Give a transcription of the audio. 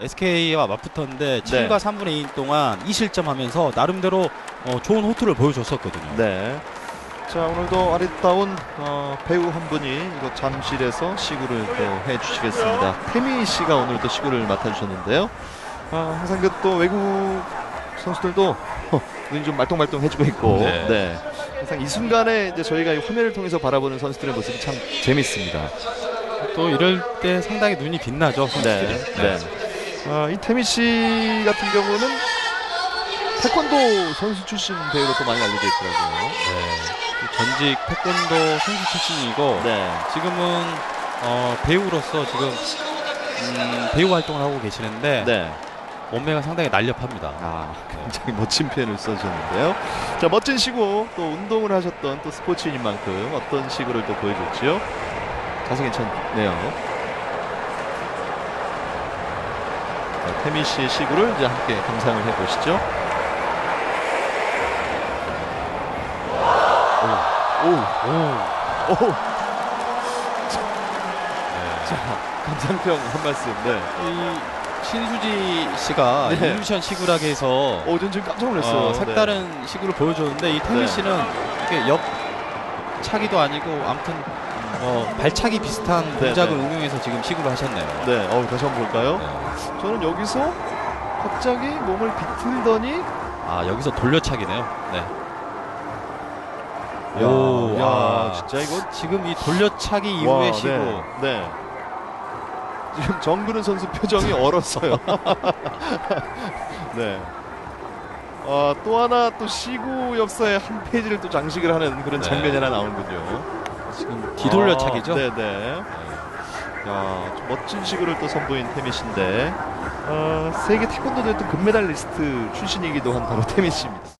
SK와 맞붙었는데 네. 7과 3분의 2인 동안 2실점 하면서 나름대로 어, 좋은 호투를 보여줬었거든요. 네. 자 오늘도 아리따운 어, 배우 한 분이 이곳 잠실에서 시구를 또 해주시겠습니다. 태미 씨가 오늘도 시구를 맡아주셨는데요. 아, 항상 그 또 외국 선수들도 눈이 좀 말똥말똥 해주고 있고, 네. 네. 항상 이 순간에 이제 저희가 이 화면을 통해서 바라보는 선수들의 모습이 참 재밌습니다. 또 이럴 때 상당히 눈이 빛나죠. 선수들이. 네. 네. 아, 이 태미 씨 같은 경우는 태권도 선수 출신 배우로 또 많이 알려져 있더라고요. 네. 전직 태권도 선수 출신이고 네. 지금은 어, 배우로서 지금 음, 배우 활동을 하고 계시는데 네. 몸매가 상당히 날렵합니다. 아, 굉장히 멋진 표현을 써주셨는데요. 자, 멋진 시구, 또 운동을 하셨던 또 스포츠인인 만큼 어떤 시구를 또 보여줬지요? 자세 괜찮네요. 자, 태미 씨의 시구를 이제 함께 감상을 해보시죠. 오, 오, 오, 오. 자, 감상평 한 말씀. 네. 이 신수지 씨가 네. 일루션 시구락에서 오, 전 지금 깜짝 놀랐어요. 어, 네. 색다른 시구를 보여줬는데 이 태미 네. 씨는 이게 옆 차기도 아니고 아무튼 어, 발차기 비슷한 네, 동작을 네. 응용해서 지금 시구를 하셨네요. 네, 어, 다시 한번 볼까요? 네. 저는 여기서 갑자기 몸을 비틀더니 아 여기서 돌려차기네요. 네. 야, 오, 야, 아. 진짜 이거 지금 이 돌려차기 이후의 와, 시구. 네, 네. 지금 정근은 선수 표정이 얼었어요. 네. 아, 또 하나 또 시구 역사의 한 페이지를 또 장식을 하는 그런 네. 장면이 하나 나오는군요. 지금 뒤돌려차기죠. 아, 네, 네. 야, 좀 멋진 시구를 또 선보인 태미 씨인데 어, 세계 태권도 대회 금메달리스트 출신이기도 한 바로 태미 씨입니다.